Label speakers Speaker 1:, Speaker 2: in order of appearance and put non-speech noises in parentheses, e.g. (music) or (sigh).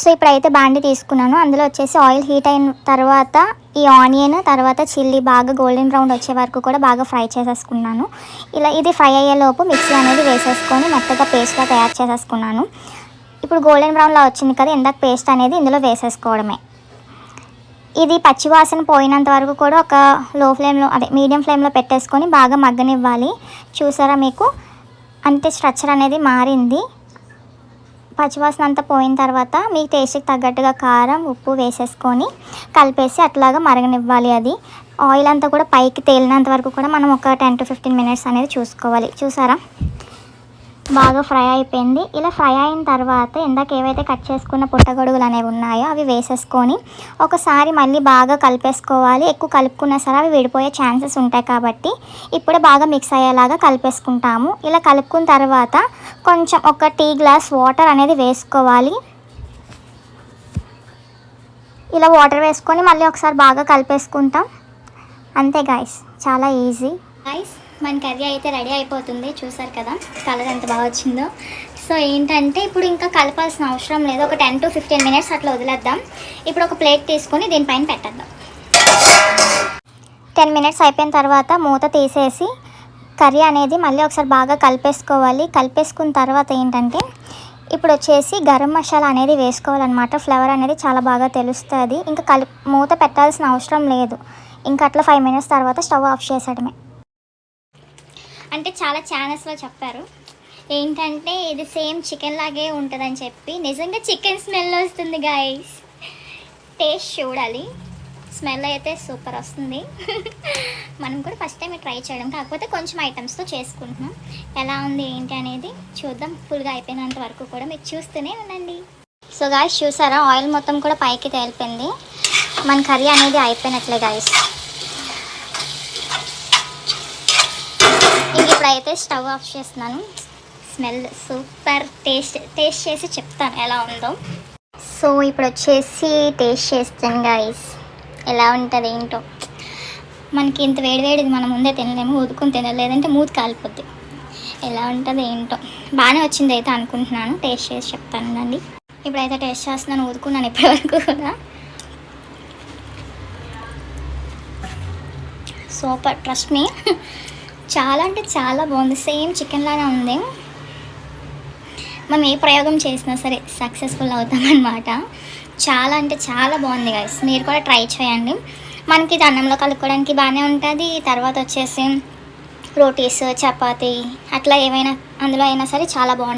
Speaker 1: So ఇప్పుడైతే బాండి తీసుకున్నాను. అందులో వచ్చేసి ఆయిల్ హీట్ అయిన తర్వాత ఈ ఆనియన్ తర్వాత చిల్లీ బాగా గోల్డెన్ బ్రౌన్ వచ్చే వరకు కూడా బాగా ఫ్రై చేసేసుకున్నాను. ఇలా ఇది ఫ్రై అయ్యేలోపు మిక్సీ అనేది వేసేసుకొని మెత్తగా పేస్ట్గా తయారు చేసేసుకున్నాను. ఇప్పుడు గోల్డెన్ బ్రౌన్లో వచ్చింది కదా ఇందాక పేస్ట్ అనేది ఇందులో వేసేసుకోవడమే. ఇది పచ్చివాసన పోయినంత వరకు కూడా ఒక లో ఫ్లేమ్లో అదే మీడియం ఫ్లేమ్లో పెట్టేసుకొని బాగా మగ్గనివ్వాలి. చూసారా మీకు? అంతే స్ట్రక్చర్ అనేది మారింది. పచ్చివాసన అంతా పోయిన తర్వాత మీ టేస్ట్కి తగ్గట్టుగా కారం ఉప్పు వేసేసుకొని కలిపేసి అట్లాగా మరగనివ్వాలి అది. ఆయిల్ అంతా కూడా పైకి తేలినంత వరకు కూడా మనం ఒక టెన్ టు ఫిఫ్టీన్ మినిట్స్ అనేది చూసుకోవాలి. చూసారా? బాగా ఫ్రై అయిపోయింది. ఇలా ఫ్రై అయిన తర్వాత ఇందాక ఏవైతే కట్ చేసుకున్న పుట్టగొడుగులు అనేవి ఉన్నాయో అవి వేసేసుకొని ఒకసారి మళ్ళీ బాగా కలిపేసుకోవాలి. ఎక్కువ కలుపుకున్నా సరే అవి విడిపోయే ఛాన్సెస్ ఉంటాయి కాబట్టి ఇప్పుడే బాగా మిక్స్ అయ్యేలాగా కలిపేసుకుంటాము. ఇలా కలుపుకున్న తర్వాత కొంచెం ఒక టీ గ్లాస్ వాటర్ అనేది వేసుకోవాలి. ఇలా వాటర్ వేసుకొని మళ్ళీ ఒకసారి బాగా కలిపేసుకుంటాం. అంతే గాయస్ చాలా ఈజీ గాయస్ మన కర్రీ అయితే రెడీ అయిపోతుంది. చూసారు కదా కలర్ ఎంత బాగా వచ్చిందో. సో ఏంటంటే ఇప్పుడు ఇంకా కలపాల్సిన అవసరం లేదు. ఒక టెన్ టు ఫిఫ్టీన్ మినిట్స్ అట్లా వదిలేద్దాం. ఇప్పుడు ఒక ప్లేట్ తీసుకొని దీనిపైన పెట్టేద్దాం. టెన్ మినిట్స్ అయిపోయిన తర్వాత మూత తీసేసి కర్రీ అనేది మళ్ళీ ఒకసారి బాగా కలిపేసుకోవాలి. కలిపేసుకున్న తర్వాత ఏంటంటే ఇప్పుడు వచ్చేసి గరం మసాలా అనేది వేసుకోవాలన్నమాట. ఫ్లేవర్ అనేది చాలా బాగా తెలుస్తుంది. ఇంకా కలి మూత పెట్టాల్సిన అవసరం లేదు. ఇంకా అట్లా ఫైవ్ మినిట్స్ తర్వాత స్టవ్ ఆఫ్ చేసేయడమే. అంటే చాలా ఛానల్స్లో చెప్పారు. ఏంటంటే ఇది సేమ్ చికెన్ లాగే ఉంటుందని చెప్పి. నిజంగా చికెన్ స్మెల్ వస్తుంది గాయస్ టేస్ట్ చూడాలి. స్మెల్ అయితే సూపర్ వస్తుంది. (laughs) మనం కూడా ఫస్ట్ టైం ట్రై చేయడం. కాకపోతే కొంచెం ఐటమ్స్తో చేసుకుంటున్నాం. ఎలా ఉంది ఏంటి అనేది చూద్దాం. ఫుల్గా అయిపోయినంత వరకు కూడా మీరు చూస్తూనే ఉండండి. సో గాయస్ చూసారా? ఆయిల్ మొత్తం కూడా పైకి తేలిపోయింది. మన కర్రీ అనేది అయిపోయినట్లే గాయస్ ఇంక ఇప్పుడైతే స్టవ్ ఆఫ్ చేస్తున్నాను. స్మెల్ సూపర్ టేస్ట్ టేస్ట్ చేసి చెప్తాను ఎలా ఉందో. సో ఇప్పుడు వచ్చేసి టేస్ట్ చేస్తాను గాయస్ ఎలా ఉంటుంది ఏంటో. మనకి ఇంత వేడివేడిది మనం ముందే తినలేము ఊదుకుని తినలేదంటే లేదంటే మూతి కాలిపోద్ది. ఎలా ఉంటుంది ఏంటో. బాగానే వచ్చింది అయితే అనుకుంటున్నాను. టేస్ట్ చేసి చెప్తాను అండి ఇప్పుడైతే టేస్ట్ చేస్తున్నాను ఊదుకున్నాను ఇప్పటివరకు కూడా. సూపర్ ట్రస్ట్ మీ చాలా అంటే చాలా బాగుంది. సేమ్ చికెన్ లానే ఉంది. మనం ఏ ప్రయోగం చేసినా సరే సక్సెస్ఫుల్ అవుతామన్నమాట చాలా అంటే చాలా బాగుంది గైస్ మీరు కూడా ట్రై చేయండి. మనకి ఇది అన్నంలో కలుపుకోవడానికి బాగానే ఉంటుంది. తర్వాత వచ్చేసి రోటీస్ చపాతీ అట్లా ఏమైనా అందులో అయినా సరే చాలా బాగుంటుంది